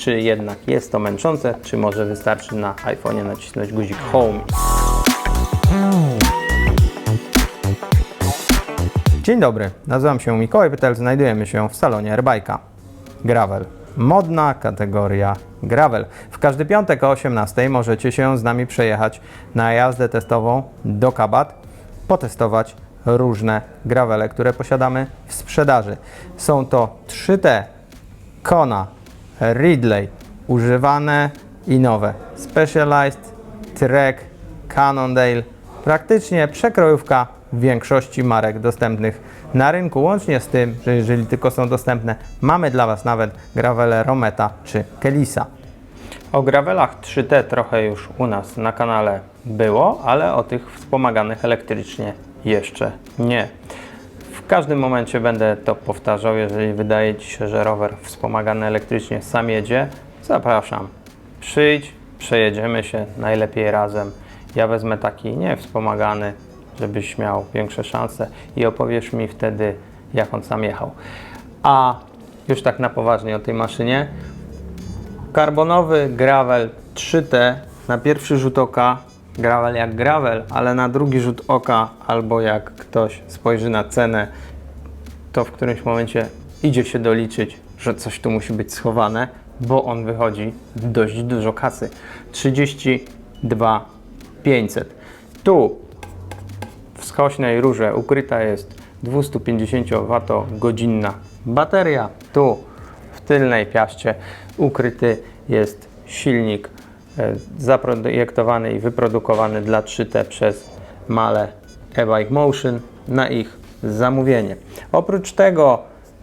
czy jednak jest to męczące, czy może wystarczy na iPhone'ie nacisnąć guzik Home. Dzień dobry, nazywam się Mikołaj Pytel, znajdujemy się w salonie Airbike'a. Gravel. Modna kategoria gravel. W każdy piątek o 18 możecie się z nami przejechać na jazdę testową do Kabat, potestować różne gravele, które posiadamy w sprzedaży. Są to 3T, Kona, Ridley, używane i nowe, Specialized, Trek, Cannondale, praktycznie przekrojówka większości marek dostępnych na rynku, łącznie z tym, że jeżeli tylko są dostępne, mamy dla Was nawet gravele Rometa czy Kelisa. O gravelach 3T trochę już u nas na kanale było, ale o tych wspomaganych elektrycznie jeszcze nie. Każdym momencie będę to powtarzał. Jeżeli wydaje Ci się, że rower wspomagany elektrycznie sam jedzie, zapraszam. Przyjdź, przejedziemy się najlepiej razem. Ja wezmę taki nie wspomagany, żebyś miał większe szanse i opowiesz mi wtedy, jak on sam jechał. A już tak na poważnie o tej maszynie. Karbonowy gravel 3T na pierwszy rzut oka gravel jak gravel, ale na drugi rzut oka albo jak ktoś spojrzy na cenę, to w którymś momencie idzie się doliczyć, że coś tu musi być schowane, bo on wychodzi dość dużo kasy. 32 500. Tu w skośnej rurze ukryta jest 250 Wh bateria. Tu w tylnej piaście ukryty jest silnik e, zaprojektowany i wyprodukowany dla 3T przez Male e-Bike Motion na ich zamówienie. Oprócz tego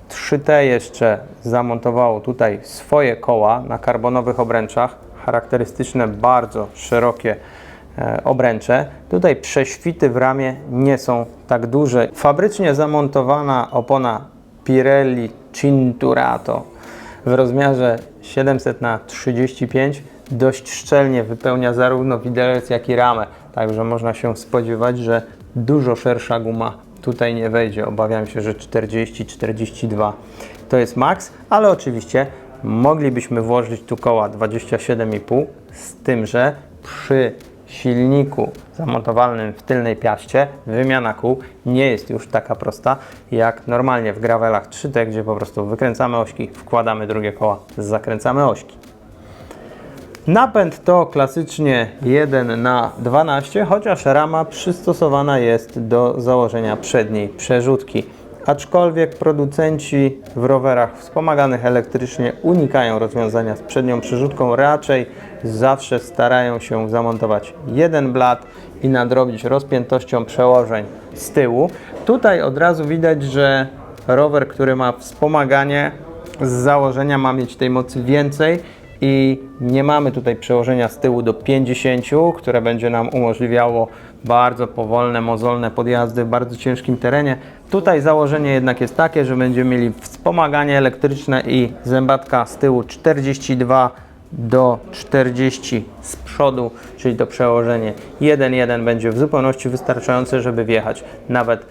3T jeszcze zamontowało tutaj swoje koła na karbonowych obręczach, charakterystyczne, bardzo szerokie e, obręcze. Tutaj prześwity w ramię nie są tak duże. Fabrycznie zamontowana opona Pirelli Cinturato w rozmiarze 700 na 35 dość szczelnie wypełnia zarówno widelec, jak i ramę. Także można się spodziewać, że dużo szersza guma tutaj nie wejdzie. Obawiam się, że 40-42 to jest maks, ale oczywiście moglibyśmy włożyć tu koła 27,5 z tym, że przy silniku zamontowanym w tylnej piaście wymiana kół nie jest już taka prosta jak normalnie w gravelach 3T, gdzie po prostu wykręcamy ośki, wkładamy drugie koła, zakręcamy ośki. Napęd to klasycznie 1 na 12, chociaż rama przystosowana jest do założenia przedniej przerzutki. Aczkolwiek producenci w rowerach wspomaganych elektrycznie unikają rozwiązania z przednią przerzutką, raczej zawsze starają się zamontować jeden blat i nadrobić rozpiętością przełożeń z tyłu. Tutaj od razu widać, że rower, który ma wspomaganie z założenia ma mieć tej mocy więcej i nie mamy tutaj przełożenia z tyłu do 50, które będzie nam umożliwiało bardzo powolne, mozolne podjazdy w bardzo ciężkim terenie. Tutaj założenie jednak jest takie, że będziemy mieli wspomaganie elektryczne i zębatka z tyłu 42 do 40 z przodu, czyli to przełożenie 1.1 będzie w zupełności wystarczające, żeby wjechać nawet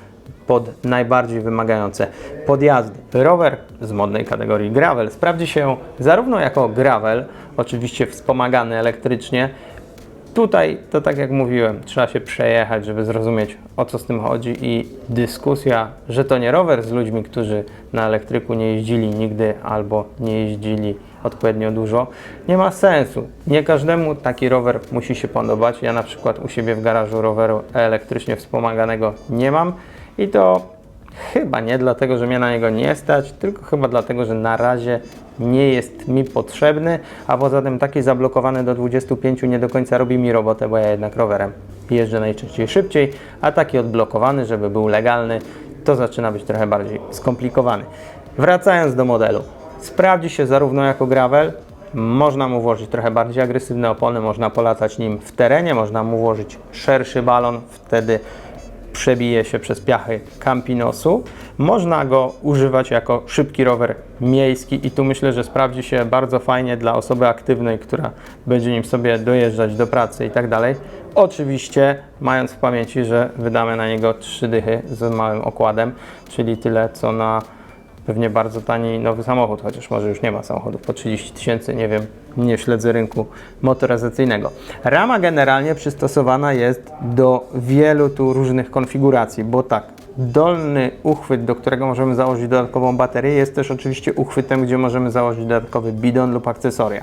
pod najbardziej wymagające podjazdy. Rower z modnej kategorii gravel sprawdzi się zarówno jako gravel, oczywiście wspomagany elektrycznie. Tutaj to tak jak mówiłem, trzeba się przejechać, żeby zrozumieć o co z tym chodzi i dyskusja, że to nie rower z ludźmi, którzy na elektryku nie jeździli nigdy albo nie jeździli odpowiednio dużo, nie ma sensu. Nie każdemu taki rower musi się podobać. Ja na przykład u siebie w garażu roweru elektrycznie wspomaganego nie mam i to chyba nie dlatego, że mnie na niego nie stać, tylko chyba dlatego, że na razie nie jest mi potrzebny, a poza tym taki zablokowany do 25 nie do końca robi mi robotę, bo ja jednak rowerem jeżdżę najczęściej szybciej, a taki odblokowany, żeby był legalny, to zaczyna być trochę bardziej skomplikowany. Wracając do modelu. Sprawdzi się zarówno jako gravel, można mu włożyć trochę bardziej agresywne opony, można polatać nim w terenie, można mu włożyć szerszy balon, wtedy przebije się przez piachy Campinosu. Można go używać jako szybki rower miejski i tu myślę, że sprawdzi się bardzo fajnie dla osoby aktywnej, która będzie nim sobie dojeżdżać do pracy i tak dalej. Oczywiście mając w pamięci, że wydamy na niego trzy dychy z małym okładem, czyli tyle co na pewnie bardzo tani nowy samochód, chociaż może już nie ma samochodów po 30 tysięcy, nie wiem, nie śledzę rynku motoryzacyjnego. Rama generalnie przystosowana jest do wielu tu różnych konfiguracji, bo tak, dolny uchwyt, do którego możemy założyć dodatkową baterię, jest też oczywiście uchwytem, gdzie możemy założyć dodatkowy bidon lub akcesoria.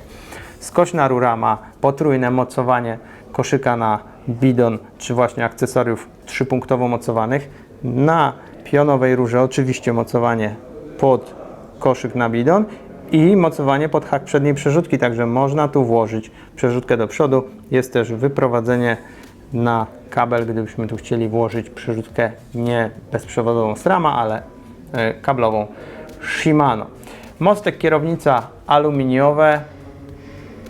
Skośna rura ma potrójne mocowanie koszyka na bidon, czy właśnie akcesoriów trzypunktowo mocowanych. Na pionowej rurze oczywiście mocowanie pod koszyk na bidon i mocowanie pod hak przedniej przerzutki, także można tu włożyć przerzutkę do przodu. Jest też wyprowadzenie na kabel, gdybyśmy tu chcieli włożyć przerzutkę nie bezprzewodową Strama, ale e, kablową Shimano. Mostek kierownica aluminiowe,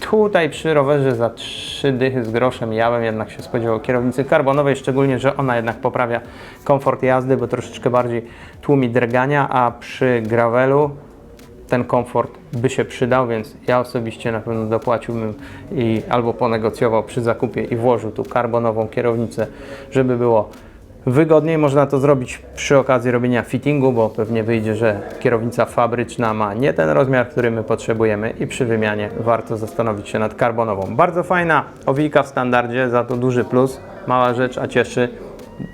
Tutaj przy rowerze za trzy dychy z groszem ja bym jednak się spodziewał kierownicy karbonowej, szczególnie, że ona jednak poprawia komfort jazdy, bo troszeczkę bardziej tłumi drgania, a przy gravelu ten komfort by się przydał, więc ja osobiście na pewno dopłaciłbym i albo ponegocjował przy zakupie i włożył tu karbonową kierownicę, żeby było Wygodniej można to zrobić przy okazji robienia fittingu, bo pewnie wyjdzie, że kierownica fabryczna ma nie ten rozmiar, który my potrzebujemy i przy wymianie warto zastanowić się nad karbonową. Bardzo fajna owijka w standardzie, za to duży plus, mała rzecz, a cieszy.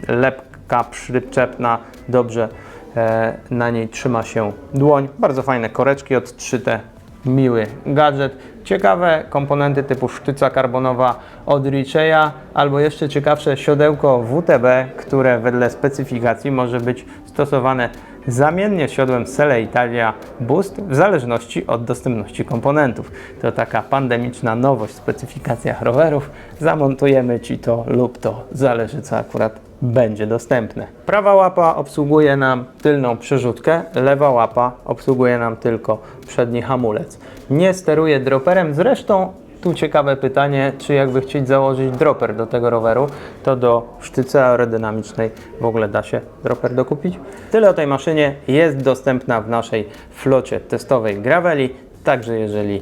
Lepka przyczepna, dobrze e, na niej trzyma się dłoń. Bardzo fajne koreczki odtrzyte, miły gadżet. Ciekawe komponenty typu sztyca karbonowa od Richeya, albo jeszcze ciekawsze siodełko WTB, które wedle specyfikacji może być stosowane zamiennie z siodłem Sele Italia Boost w zależności od dostępności komponentów. To taka pandemiczna nowość w specyfikacjach rowerów. Zamontujemy Ci to lub to, zależy co akurat będzie dostępne. Prawa łapa obsługuje nam tylną przerzutkę, lewa łapa obsługuje nam tylko przedni hamulec. Nie steruje droperem, zresztą tu ciekawe pytanie, czy jakby chcieć założyć dropper do tego roweru, to do sztycy aerodynamicznej w ogóle da się dropper dokupić. Tyle o tej maszynie jest dostępna w naszej flocie testowej Graveli, także jeżeli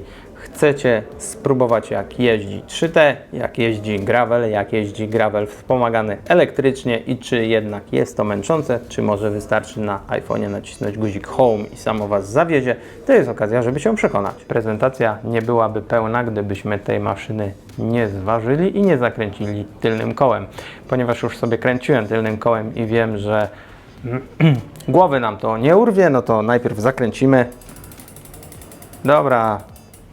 chcecie spróbować jak jeździ 3T, jak jeździ gravel, jak jeździ gravel wspomagany elektrycznie i czy jednak jest to męczące, czy może wystarczy na iPhone'ie nacisnąć guzik Home i samo Was zawiezie, to jest okazja, żeby się przekonać. Prezentacja nie byłaby pełna, gdybyśmy tej maszyny nie zważyli i nie zakręcili tylnym kołem, ponieważ już sobie kręciłem tylnym kołem i wiem, że głowy nam to nie urwie, no to najpierw zakręcimy. Dobra,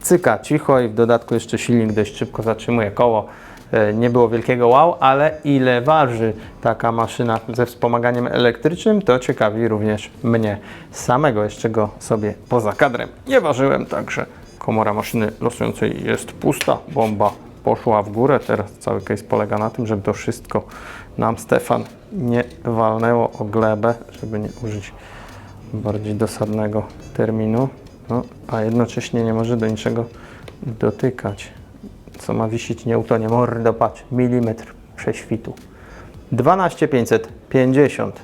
cyka cicho i w dodatku jeszcze silnik dość szybko zatrzymuje koło. E, Nie było wielkiego wow, ale ile waży taka maszyna ze wspomaganiem elektrycznym, to ciekawi również mnie samego, jeszcze go sobie poza kadrem nie ważyłem, także komora maszyny losującej jest pusta, bomba poszła w górę, teraz cały case polega na tym, żeby to wszystko nam Stefan nie walnęło o glebę, żeby nie użyć bardziej dosadnego terminu, no, a jednocześnie nie może do niczego dotykać. Co ma wisieć, nie utonie. Mordo, patrz, milimetr prześwitu. 12550.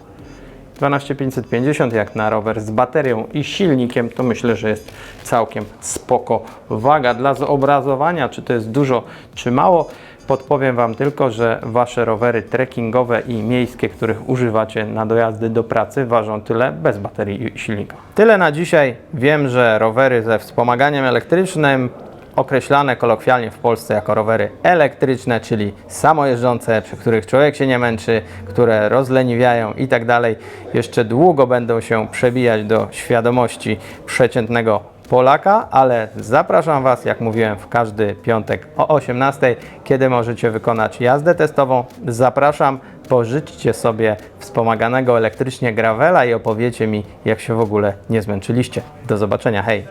12550 jak na rower z baterią i silnikiem, to myślę, że jest całkiem spoko waga. Dla zobrazowania, czy to jest dużo, czy mało, podpowiem Wam tylko, że Wasze rowery trekkingowe i miejskie, których używacie na dojazdy do pracy, ważą tyle bez baterii i silnika. Tyle na dzisiaj. Wiem, że rowery ze wspomaganiem elektrycznym określane kolokwialnie w Polsce jako rowery elektryczne, czyli samojeżdżące, przy których człowiek się nie męczy, które rozleniwiają i tak dalej, jeszcze długo będą się przebijać do świadomości przeciętnego Polaka, ale zapraszam Was, jak mówiłem, w każdy piątek o 18, kiedy możecie wykonać jazdę testową. Zapraszam, pożyczcie sobie wspomaganego elektrycznie gravela i opowiecie mi, jak się w ogóle nie zmęczyliście. Do zobaczenia, hej!